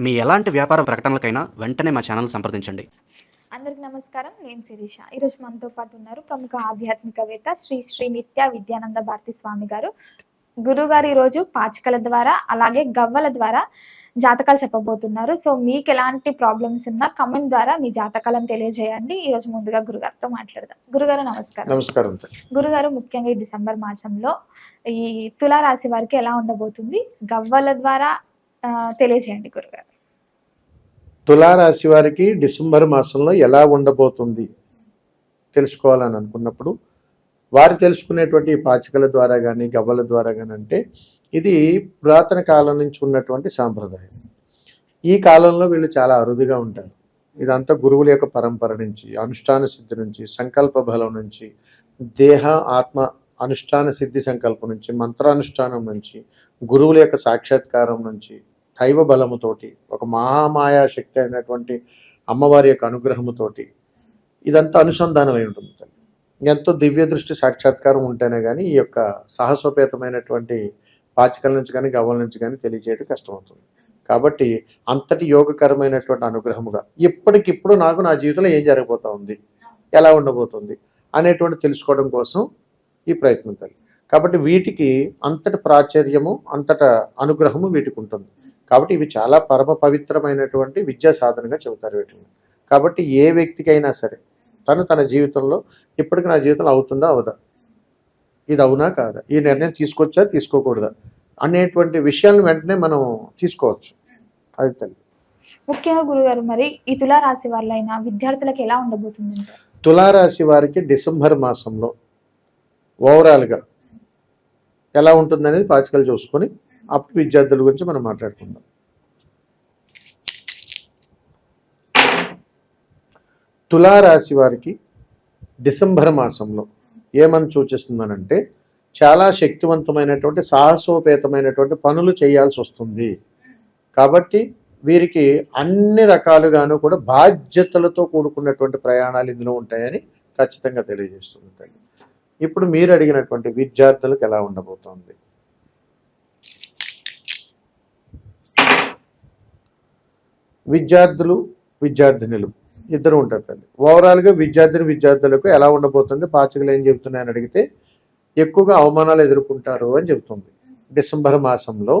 మీ ఎలాంటి వ్యాపార ప్రకటనలకైనా వెంటనే మా ఛానల్ సంప్రదించండి. అందరికి నమస్కారం. నేను శిరీష. ఈరోజు మనతో పాటు ఉన్నారు ప్రముఖ ఆధ్యాత్మికవేత్త శ్రీ శ్రీ నిత్య విద్యానంద భారతి స్వామి గారు. గురువు గారు ఈరోజు పాచికల ద్వారా అలాగే గవ్వల ద్వారా జాతకాలు చెప్పబోతున్నారు. సో మీకు ఎలాంటి ప్రాబ్లమ్స్ ఉన్నా కమెంట్ ద్వారా మీ జాతకాలను తెలియజేయండి. ఈరోజు ముందుగా గురుగారితో మాట్లాడదాం. గురుగారు నమస్కారం. నమస్కారం. గురుగారు ముఖ్యంగా ఈ డిసెంబర్ మాసంలో ఈ తులారాశి వారికి ఎలా ఉండబోతుంది? గవ్వల ద్వారా తెలియజేయండి గురుగారు. తులారాశి వారికి డిసెంబర్ మాసంలో ఎలా ఉండబోతుంది తెలుసుకోవాలని అనుకున్నప్పుడు వారు తెలుసుకునేటువంటి పాచికల ద్వారా కానీ గవ్వల ద్వారా కానీ అంటే ఇది పురాతన కాలం నుంచి ఉన్నటువంటి సాంప్రదాయం. ఈ కాలంలో వీళ్ళు చాలా అరుదుగా ఉంటారు. ఇదంతా గురువుల యొక్క పరంపర నుంచి అనుష్ఠాన సిద్ధి నుంచి సంకల్ప బలం నుంచి దేహ ఆత్మ అనుష్ఠాన సిద్ధి సంకల్పం నుంచి మంత్రానుష్ఠానం నుంచి గురువుల యొక్క సాక్షాత్కారం నుంచి దైవ బలముతోటి ఒక మహామాయా శక్తి అయినటువంటి అమ్మవారి యొక్క అనుగ్రహముతోటి ఇదంతా అనుసంధానమై ఉంటుంది తల్లి. ఎంతో దివ్య దృష్టి సాక్షాత్కారం ఉంటేనే కానీ ఈ యొక్క సాహసోపేతమైనటువంటి పాచికల నుంచి కానీ గవ్వల నుంచి కానీ తెలియజేయడం కష్టమవుతుంది. కాబట్టి అంతటి యోగకరమైనటువంటి అనుగ్రహముగా ఇప్పటికిప్పుడు నాకు నా జీవితంలో ఏం జరగబోతా ఉంది ఎలా ఉండబోతుంది అనేటువంటి తెలుసుకోవడం కోసం ఈ ప్రయత్నం తల్లి. కాబట్టి వీటికి అంతటి ప్రాచుర్యము అంతట అనుగ్రహము వీటికి ఉంటుంది. కాబట్టి ఇవి చాలా పరమ పవిత్రమైనటువంటి విద్యా సాధనగా చెబుతారు వీటిని. కాబట్టి ఏ వ్యక్తికైనా సరే తను తన జీవితంలో ఇప్పటికి నా జీవితంలో అవుతుందా? అవదా? ఇది అవునా కాదా? ఈ నిర్ణయం తీసుకొచ్చా? తీసుకోకూడదా? అనేటువంటి విషయాలను వెంటనే మనం తీసుకోవచ్చు. అది తల్లి. ముఖ్యంగా గురుగారు మరి ఈ తులారాశి వాళ్ళైన విద్యార్థులకు ఎలా ఉండబోతుంది? తులారాశి వారికి డిసెంబర్ మాసంలో ఓవరాల్గా ఎలా ఉంటుందనేది పాచికలు చూసుకొని అప్ విద్యార్థుల గురించి మనం మాట్లాడుకుందాం. తులారాశి వారికి డిసెంబర్ మాసంలో ఏమని సూచిస్తుందనంటే చాలా శక్తివంతమైనటువంటి సాహసోపేతమైనటువంటి పనులు చేయాల్సి వస్తుంది. కాబట్టి వీరికి అన్ని రకాలుగాను కూడా బాధ్యతలతో కూడుకున్నటువంటి ప్రయాణాలు ఇందులో ఉంటాయని ఖచ్చితంగా తెలియజేస్తుంది ఇప్పుడు మీరు అడిగినటువంటి విద్యార్థులకు ఎలా ఉండబోతోంది? విద్యార్థులు విద్యార్థినులు. ఇద్దరు ఉంటారు తల్లి. ఓవరాల్గా విద్యార్థిని విద్యార్థులకు ఎలా ఉండబోతుంది? పాచికలు ఏం చెబుతున్నాయని అడిగితే ఎక్కువగా అవమానాలు ఎదుర్కొంటారు అని చెబుతుంది. డిసెంబర్ మాసంలో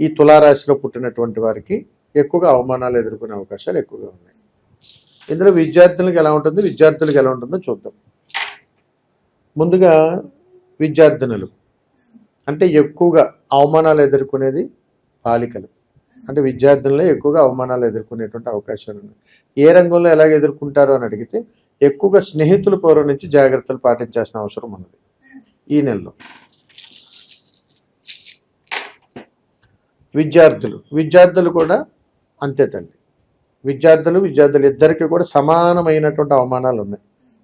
ఈ తులారాశిలో పుట్టినటువంటి వారికి ఎక్కువగా అవమానాలు ఎదుర్కొనే అవకాశాలు ఎక్కువగా ఉన్నాయి. ఇందులో విద్యార్థులకు ఎలా ఉంటుంది? విద్యార్థులకు ఎలా ఉంటుందో చూద్దాం. ముందుగా విద్యార్థినులు. అంటే ఎక్కువగా అవమానాలు ఎదుర్కొనేది బాలికలు. అంటే విద్యార్థుల్లో ఎక్కువగా అవమానాలు ఎదుర్కొనేటువంటి అవకాశాలు ఉన్నాయి. ఏ రంగంలో ఎలాగ ఎదుర్కొంటారో అని అడిగితే ఎక్కువగా స్నేహితుల పూర్వం నుంచి జాగ్రత్తలు పాటించాల్సిన అవసరం ఉన్నది ఈ నెలలో. విద్యార్థులు విద్యార్థులు కూడా అంతే తల్లి. విద్యార్థులు విద్యార్థులు ఇద్దరికి కూడా సమానమైనటువంటి అవమానాలు ఉన్నాయి.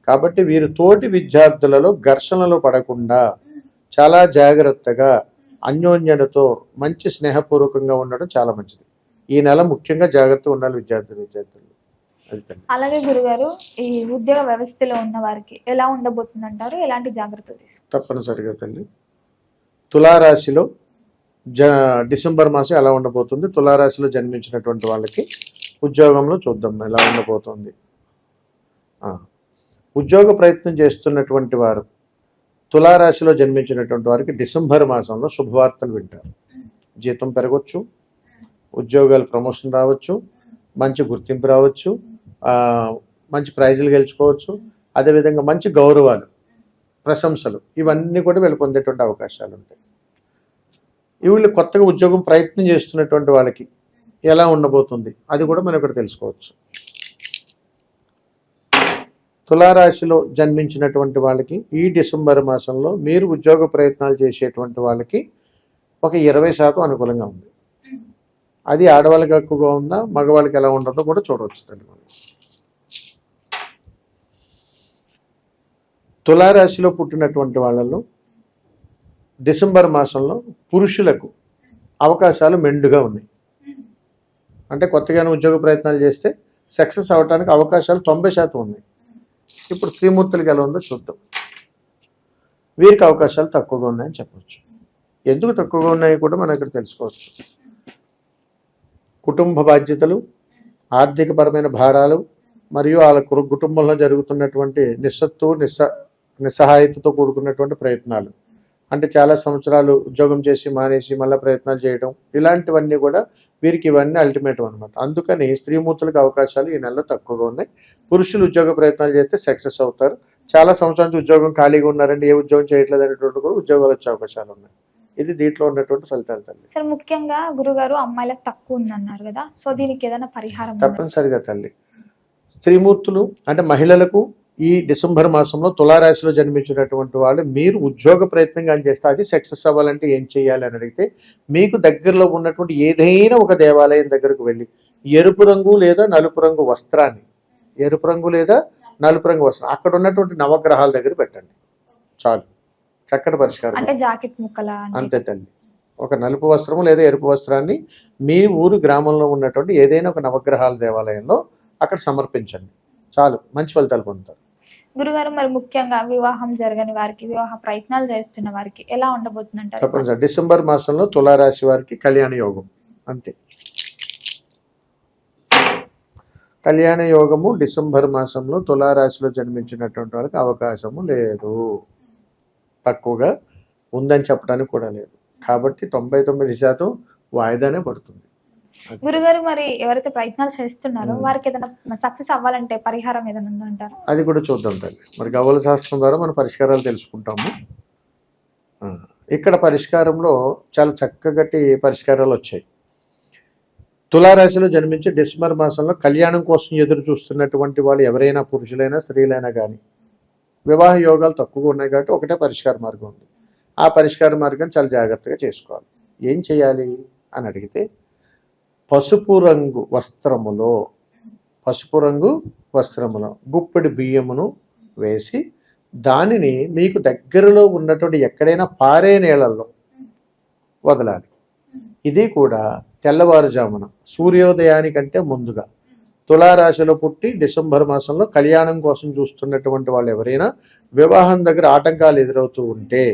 కాబట్టి వీరు తోటి విద్యార్థులలో ఘర్షణలు పడకుండా చాలా జాగ్రత్తగా అన్యోన్యతతో మంచి స్నేహపూర్వకంగా ఉండడం చాలా మంచిది. ఈ నెల ముఖ్యంగా జాగ్రత్త ఉండాలి విద్యార్థులు విద్యార్థులు అలాగే గురుగారు ఈ ఉద్యోగ వ్యవస్థలో ఉన్న వారికి ఎలా ఉండబోతుంది అంటారు ఎలాంటి జాగ్రత్తలు తీసుకుంటారు? తప్పనిసరిగా తల్లి. తులారాశిలో జ డిసెంబర్ మాసం ఎలా ఉండబోతుంది? తులారాశిలో జన్మించినటువంటి వాళ్ళకి ఉద్యోగంలో చూద్దాం ఎలా ఉండబోతుంది. ఆ, ఉద్యోగ ప్రయత్నం చేస్తున్నటువంటి వారు తులారాశిలో జన్మించినటువంటి వారికి డిసెంబర్ మాసంలో శుభవార్తలు వింటారు. జీతం పెరగవచ్చు ఉద్యోగాలు ప్రమోషన్ రావచ్చు మంచి గుర్తింపు రావచ్చు మంచి ప్రైజులు గెలుచుకోవచ్చు అదేవిధంగా మంచి గౌరవాలు ప్రశంసలు ఇవన్నీ కూడా వీళ్ళు పొందేటువంటి అవకాశాలు ఉంటాయి. వీళ్ళు కొత్తగా ఉద్యోగం ప్రయత్నం చేస్తున్నటువంటి వాళ్ళకి ఎలా ఉండబోతుంది అది కూడా మనం ఇక్కడ తెలుసుకోవచ్చు. తులారాశిలో జన్మించినటువంటి వాళ్ళకి ఈ డిసెంబర్ మాసంలో మీరు ఉద్యోగ ప్రయత్నాలు చేసేటువంటి వాళ్ళకి ఒక ఇరవై శాతం అనుకూలంగా ఉంది. అది ఆడవాళ్ళకి ఎక్కువగా ఉందా మగవాళ్ళకి ఎలా ఉంటుందో కూడా చూడవచ్చు తల్లి మనం. తులారాశిలో పుట్టినటువంటి వాళ్ళలో డిసెంబర్ మాసంలో పురుషులకు అవకాశాలు మెండుగా ఉన్నాయి. అంటే కొత్తగానే ఉద్యోగ ప్రయత్నాలు చేస్తే సక్సెస్ అవడానికి అవకాశాలు తొంభై శాతం ఉన్నాయి. ఇప్పుడు త్రిమూర్తులకి ఎలా ఉందో చూద్దాం. వీరికి అవకాశాలు తక్కువగా ఉన్నాయని చెప్పవచ్చు ఎందుకు తక్కువగా ఉన్నాయో కూడా మనం ఇక్కడ తెలుసుకోవచ్చు. కుటుంబ బాధ్యతలు ఆర్థికపరమైన భారాలు మరియు వాళ్ళ కుటుంబంలో జరుగుతున్నటువంటి నిస్సత్తు నిస్స నిస్సహాయతతో కూడుకున్నటువంటి ప్రయత్నాలు. అంటే చాలా సంవత్సరాలు ఉద్యోగం చేసి మానేసి మళ్ళీ ప్రయత్నాలు చేయడం ఇలాంటివన్నీ కూడా వీరికి ఇవన్నీ అల్టిమేటం అనమాట అందుకని స్త్రీమూర్తులకు అవకాశాలు ఈ నెలలో తక్కువగా ఉన్నాయి. పురుషులు ఉద్యోగ ప్రయత్నాలు చేస్తే సక్సెస్ అవుతారు. చాలా సంవత్సరాల నుంచి ఉద్యోగం ఖాళీగా ఉన్నారండి ఏ ఉద్యోగం చేయట్లేదు అనేటువంటి కూడా ఉద్యోగాలు వచ్చే అవకాశాలు ఉన్నాయి. ఇది దీంట్లో ఉన్నటువంటి ఫలితాలు తల్లి. సార్ ముఖ్యంగా గురుగారు అమ్మాయిలకు తక్కువ ఉందన్నారు కదా సో దీనికి ఏదైనా పరిహారం? తప్పనిసరిగా తల్లి. స్త్రీమూర్తులు అంటే మహిళలకు ఈ డిసెంబర్ మాసంలో తులారాశిలో జన్మించినటువంటి వాళ్ళు మీరు ఉద్యోగ ప్రయత్నం కానీ చేస్తే అది సక్సెస్ అవ్వాలంటే ఏం చేయాలి అని అడిగితే మీకు దగ్గరలో ఉన్నటువంటి ఏదైనా ఒక దేవాలయం దగ్గరకు వెళ్ళి ఎరుపు రంగు లేదా నలుపు రంగు వస్త్రాన్ని ఎరుపు రంగు లేదా నలుపు రంగు వస్త్రం అక్కడ ఉన్నటువంటి నవగ్రహాల దగ్గర పెట్టండి. చాలు. చక్కటి పరిష్కారం. అంటే జాకెట్ ముక్కల అంతే తల్లి. ఒక నలుపు వస్త్రము లేదా ఎరుపు వస్త్రాన్ని మీ ఊరు గ్రామంలో ఉన్నటువంటి ఏదైనా ఒక నవగ్రహాల దేవాలయంలో అక్కడ సమర్పించండి. చాలు. మంచి ఫలితాలు పొందుతారు. గురుగారు మరి ముఖ్యంగా వివాహం జరగని వారికి వివాహ ప్రయత్నాలు చేస్తున్న వారికి ఎలా ఉండబోతుందంటారు? తప్పనిసరి డిసెంబర్ మాసంలో తులారాశి వారికి కళ్యాణ యోగం. అంతే. కళ్యాణ యోగము డిసెంబర్ మాసంలో తులారాశిలో జన్మించినటువంటి వారికి అవకాశము లేదు. తక్కువగా ఉందని చెప్పడానికి కూడా లేదు. కాబట్టి తొంభై తొమ్మిది శాతం వాయిదానే పడుతుంది. గురుగారు మరి ఎవరైతే ప్రయత్నాలు చేస్తున్నారో. వారికి ఏదైనా సక్సెస్ అవ్వాలంటే పరిహారం ఏదైనా ఉందంటారు అది కూడా చూద్దాం తల్లి మరి గవ్వల శాస్త్రం ద్వారా మన పరిష్కారాలు తెలుసుకుంటాము. ఇక్కడ పరిష్కారంలో చాలా చక్కగట్టి పరిష్కారాలు వచ్చాయి. తులారాశిలో జన్మించి డిసెంబర్ మాసంలో కళ్యాణం కోసం ఎదురు చూస్తున్నటువంటి వాళ్ళు ఎవరైనా పురుషులైనా స్త్రీలైనా కానీ వివాహ యోగాలు తక్కువగా ఉన్నాయి కాబట్టి ఒకటే పరిష్కార మార్గం ఉంది. ఆ పరిష్కార మార్గం చాలా జాగ్రత్తగా చేసుకోవాలి. ఏం చేయాలి అని అడిగితే పసుపు రంగు వస్త్రములో పసుపు రంగు వస్త్రములో గుప్పెడి బియ్యమును వేసి దానిని మీకు దగ్గరలో ఉన్నటువంటి ఎక్కడైనా పారే నీళ్ళల్లో వదలాలి. ఇది కూడా తెల్లవారుజామున సూర్యోదయానికంటే ముందుగా. తులారాశిలో పుట్టి డిసెంబర్ మాసంలో కళ్యాణం కోసం చూస్తున్నటువంటి వాళ్ళు ఎవరైనా వివాహం దగ్గర ఆటంకాలు ఎదురవుతూ ఉంటే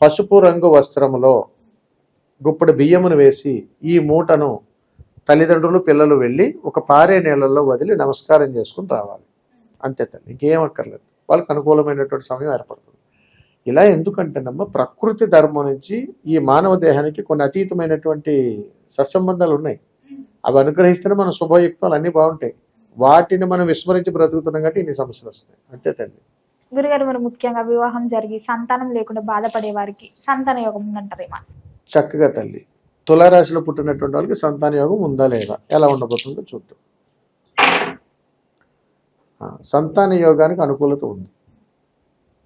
పసుపు రంగు వస్త్రములో గుప్పడి బియ్యమును వేసి ఈ మూటను తల్లిదండ్రులు పిల్లలు వెళ్ళి ఒక పారే నీళ్ళల్లో వదిలి నమస్కారం చేసుకుని రావాలి. అంతే తల్లి ఇంకేం అక్కర్లేదు. వాళ్ళకి అనుకూలమైనటువంటి సమయం ఏర్పడుతుంది. ఇలా ఎందుకంటేనమ్మా ప్రకృతి ధర్మం నుంచి ఈ మానవ దేహానికి కొన్ని అతీతమైనటువంటి సత్సంబంధాలు ఉన్నాయి. అవి అనుగ్రహిస్తేనే మన శుభయుక్తాలు అన్నీ బాగుంటాయి. వాటిని మనం విస్మరించి బ్రతుకుతున్నాం కాబట్టి ఇన్ని సమస్యలు వస్తాయి అంతే తల్లి. గురుగారు మరి ముఖ్యంగా వివాహం జరిగి సంతానం లేకుండా బాధపడే వారికి సంతాన యోగం ఉందంటారు చక్కగా తల్లి. తులారాశిలో పుట్టినటువంటి వాళ్ళకి సంతాన యోగం ఉందా లేదా? ఎలా ఉండబోతుందో చూద్దాం. సంతాన యోగానికి అనుకూలత ఉంది.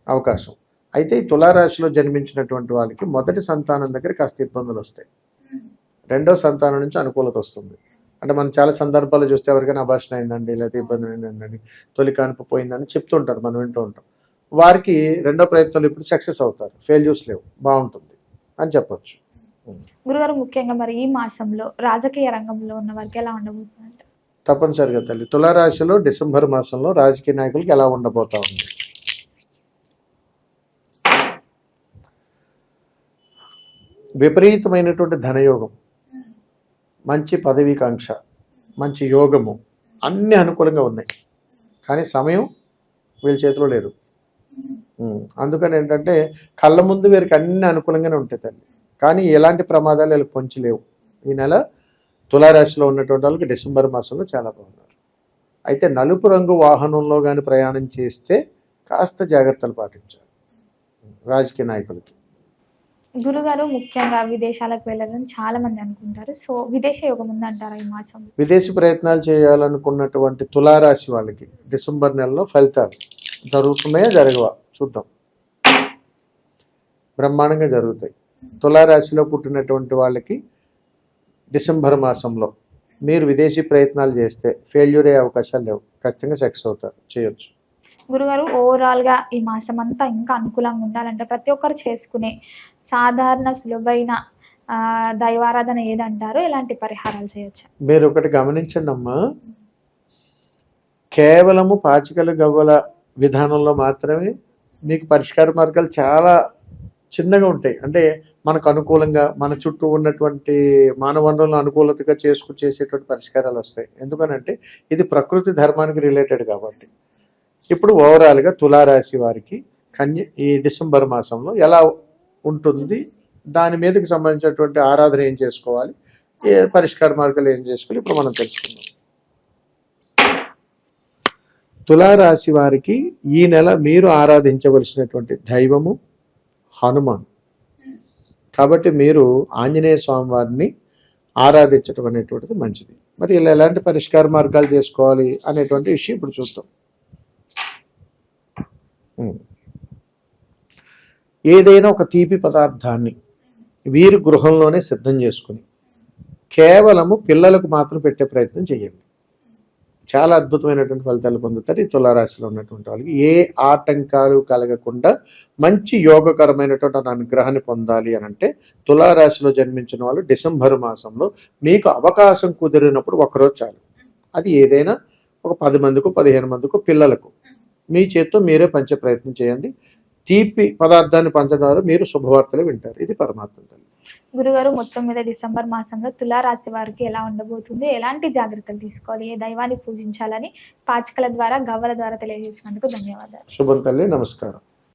అవకాశం. అయితే ఈ తులారాశిలో జన్మించినటువంటి వాళ్ళకి మొదటి సంతానం దగ్గర కాస్త ఇబ్బందులు వస్తాయి. రెండో సంతానం నుంచి అనుకూలత వస్తుంది. అంటే మనం చాలా సందర్భాలు చూస్తే ఎవరికైనా అభాషణ అయిందండి లేకపోతే ఇబ్బంది అయిందండి తొలి కానుపు పోయిందని చెప్తుంటారు మనం వింటూ ఉంటాం. వారికి రెండో ప్రయత్నంలో ఇప్పుడు సక్సెస్ అవుతారు. ఫెయిల్యూర్స్ లేవు. బాగుంటుంది అని చెప్పొచ్చు. గురుగారు ముఖ్యంగా మరి ఈ మాసంలో రాజకీయ రంగంలో ఉన్న వారికి ఎలా ఉండబోతుందంట? తప్పనిసరిగా తల్లి. తులారాశిలో డిసెంబర్ మాసంలో రాజకీయ నాయకులకి ఎలా ఉండబోతా ఉంది? విపరీతమైనటువంటి ధనయోగం. మంచి పదవీకాంక్ష మంచి యోగము. అన్ని అనుకూలంగా ఉన్నాయి. కానీ సమయం వీళ్ళ చేతిలో లేదు. అందుకని ఏంటంటే కళ్ళ ముందు వీరికి అన్ని అనుకూలంగానే ఉంటాయి తల్లి. కానీ ఎలాంటి ప్రమాదాలు వీళ్ళకి పొంచి లేవు ఈ నెల తులారాశిలో ఉన్నటువంటి వాళ్ళకి డిసెంబర్ మాసంలో చాలా బాగున్నారు. అయితే నలుపు రంగు వాహనంలో కానీ ప్రయాణం చేస్తే కాస్త జాగ్రత్తలు పాటించాలి. రాజకీయ నాయకులకి. గురుగారు ముఖ్యంగా విదేశాలకు వెళ్ళాలని చాలా మంది అనుకుంటారు. సో విదేశ యోగం ఉందంటారా ఈ మాసం? విదేశీ ప్రయత్నాలు చేయాలనుకున్నటువంటి తులారాశి వాళ్ళకి డిసెంబర్ నెలలో ఫలితాలు జరుగుతున్నాయా జరగవా? చూద్దాం. బ్రహ్మాండంగా జరుగుతాయి. తులారాశిలో పుట్టినటువంటి వాళ్ళకి డిసెంబర్ మాసంలో మీరు విదేశీ ప్రయత్నాలు చేస్తే ఫెయిల్యూర్ అయ్యే అవకాశాలు లేవు. ఖచ్చితంగా సక్సెస్ అవుతారు చేయొచ్చు. గురుగారు ఓవరాల్గా ఈ మాసం అంతా ఇంకా అనుకూలంగా ఉండాలంటే ప్రతి ఒక్కరు చేసుకునే సాధారణ సులభైన దైవారాధన ఏదంటారు ఎలాంటి పరిహారాలు చేయొచ్చు? మీరు ఒకటి గమనించండి అమ్మా కేవలము పాచికల గవ్వల విధానంలో మాత్రమే మీకు పరిష్కార మార్గాలు చాలా చిన్నగా ఉంటాయి. అంటే మనకు అనుకూలంగా మన చుట్టూ ఉన్నటువంటి మానవ వనరులను అనుకూలతగా చేసుకు చేసేటువంటి పరిష్కారాలు వస్తాయి. ఎందుకనంటే ఇది ప్రకృతి ధర్మానికి రిలేటెడ్ కాబట్టి. ఇప్పుడు ఓవరాల్గా తులారాశి వారికి కన్య ఈ డిసెంబర్ మాసంలో ఎలా ఉంటుంది? దాని మీదకి సంబంధించినటువంటి ఆరాధన ఏం చేసుకోవాలి? ఏ పరిష్కార మార్గాలు ఏం చేసుకోవాలి? ఇప్పుడు మనం తెలుసుకుందాం. తులారాశి వారికి ఈ నెల మీరు ఆరాధించవలసినటువంటి దైవము హనుమాన్. కాబట్టి మీరు ఆంజనేయ స్వామి వారిని ఆరాధించడం అనేటువంటిది మంచిది. మరి ఇలా ఎలాంటి పరిష్కార మార్గాలు చేసుకోవాలి అనేటువంటి విషయం ఇప్పుడు చూద్దాం. ఏదైనా ఒక తీపి పదార్థాన్ని వీరి గృహంలోనే సిద్ధం చేసుకుని కేవలము పిల్లలకు మాత్రం పెట్టే ప్రయత్నం చేయండి. చాలా అద్భుతమైనటువంటి ఫలితాలు పొందుతారు ఈ తులారాశిలో ఉన్నటువంటి వాళ్ళకి. ఏ ఆటంకాలు కలగకుండా మంచి యోగకరమైనటువంటి అనుగ్రహాన్ని పొందాలి అని అంటే తులారాశిలో జన్మించిన వాళ్ళు డిసెంబర్ మాసంలో మీకు అవకాశం కుదిరినప్పుడు ఒకరోజు చాలు. అది ఏదైనా ఒక పది మందికి పదిహేను మందికి పిల్లలకు. మీ చేత్తో మీరే పంచే ప్రయత్నం చేయండి. తీపి పదార్థాన్ని పంచడం ద్వారా మీరు శుభవార్తలు వింటారు. ఇది పరమాత్మ తల్లి. గురుగారు మొత్తం మీద డిసెంబర్ మాసంలో తులారాశి వారికి ఎలా ఉండబోతుంది? ఎలాంటి జాగ్రత్తలు తీసుకోవాలి? ఏ దైవాన్ని పూజించాలని పాచికల ద్వారా గవ్వల ద్వారా తెలియజేసినందుకు ధన్యవాదాలు. శుభం తల్లి నమస్కారం.